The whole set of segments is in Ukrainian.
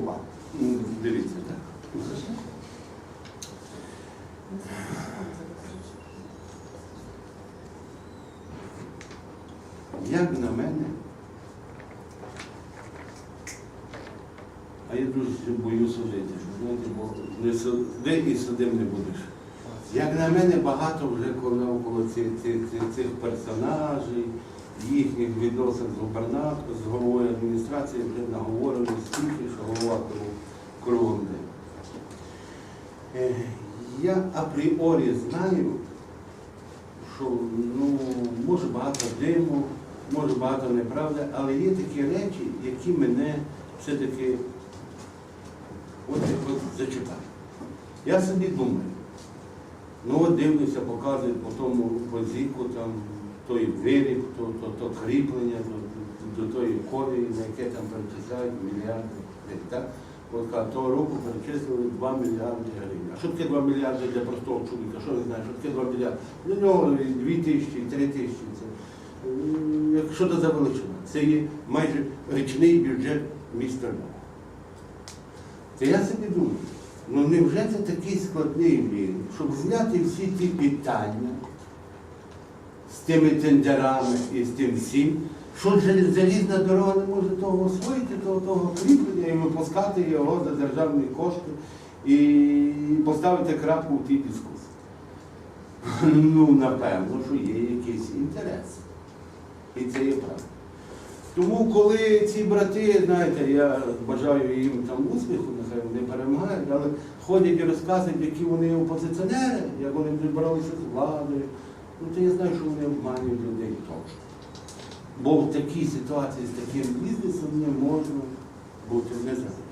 Європа. Дивіться, так. Як на мене, а я дуже боюсь судити, що знаєте, бо не суди і судим не будеш. Як на мене, багато вже коли навколо цих, цих, цих, персонажей, їхніх відносин з губернатором, з головою адміністрації вже наговорено стільки, що голова кругом йде. Е, Я апріорі знаю, що ну, може багато диму, може багато неправди, але є такі речі, які мене все-таки от, от. Я собі думаю, ну от дивлюся, показують по тому по зіку, там той виріб, то, то, то кріплення до, до тої колії, на яке там перечисляють мільярди гривень. Так? От кажуть, того року перечислили 2 мільярди гривень. А що таке 2 мільярди для простого чоловіка? Що він знає, що таке 2 мільярди? Для нього 2 тисячі, 3 тисячі. Це, що це за величина? Це є майже річний бюджет міста. Це я собі думаю, ну невже це такий складний блін, щоб зняти всі ті питання тими тендерами і з тим всім, що залізна дорога не може того освоїти, того, того кріплення і випускати його за державні кошти і поставити крапку в тій дискусії. Ну, напевно, що є якийсь інтерес. І це є правда. Тому, коли ці брати, знаєте, я бажаю їм там успіху, нехай вони перемагають, але ходять і розказують, які вони опозиціонери, як вони боролися з владою, ну то я знаю, що вони обманюють людей точно. Бо в такій ситуації з таким бізнесом не можна бути незалежним.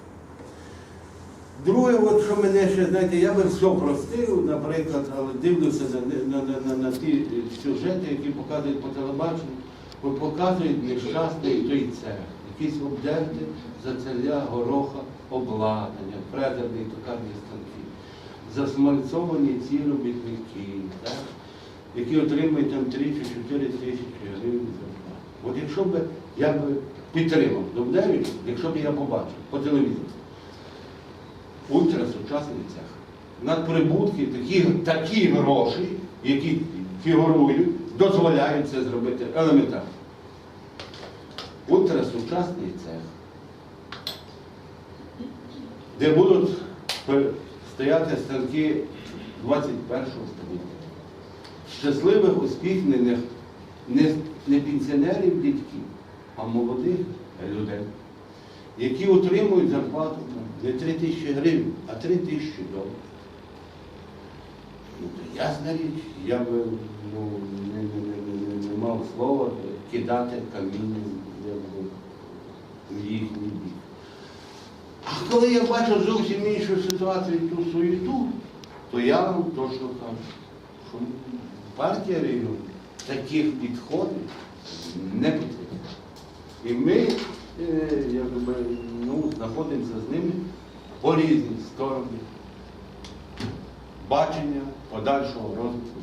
Друге, от що мене ще, знаєте, я би все простив, наприклад, але дивлюся на, на, на, на, на ті сюжети, які показують по телебаченню, бо показують нещасний той цех, якісь обдерти за царя гороха обладнання, фрезерні токарні станки, засмальцовані ці робітники, так? Які отримують там 3 чи 4 тисячі гривень зарплати. От якщо б я б підтримав Довдевича, якщо б я побачив по телевізору, ультрасучасний цех. Надприбутки, такі, такі гроші, які фігурують, дозволяють це зробити елементарно. Ультрасучасний цех, де будуть стояти станки 21 століття. Щасливих, успішних не, не пенсіонерів, дітьків, а молодих людей які отримують зарплату не 3 тисячі гривень, а 3 тисячі доларів. Ну, то ясна річ, я би ну, не, не, не, не мав слова кидати каміння в їхній бік. А коли я бачу зовсім іншу ситуацію, ту суєту, то я вам точно кажу, що партія регіону таких підходів не потрібно. І ми е, якби, ну, знаходимося з ними по різні сторони бачення подальшого розвитку.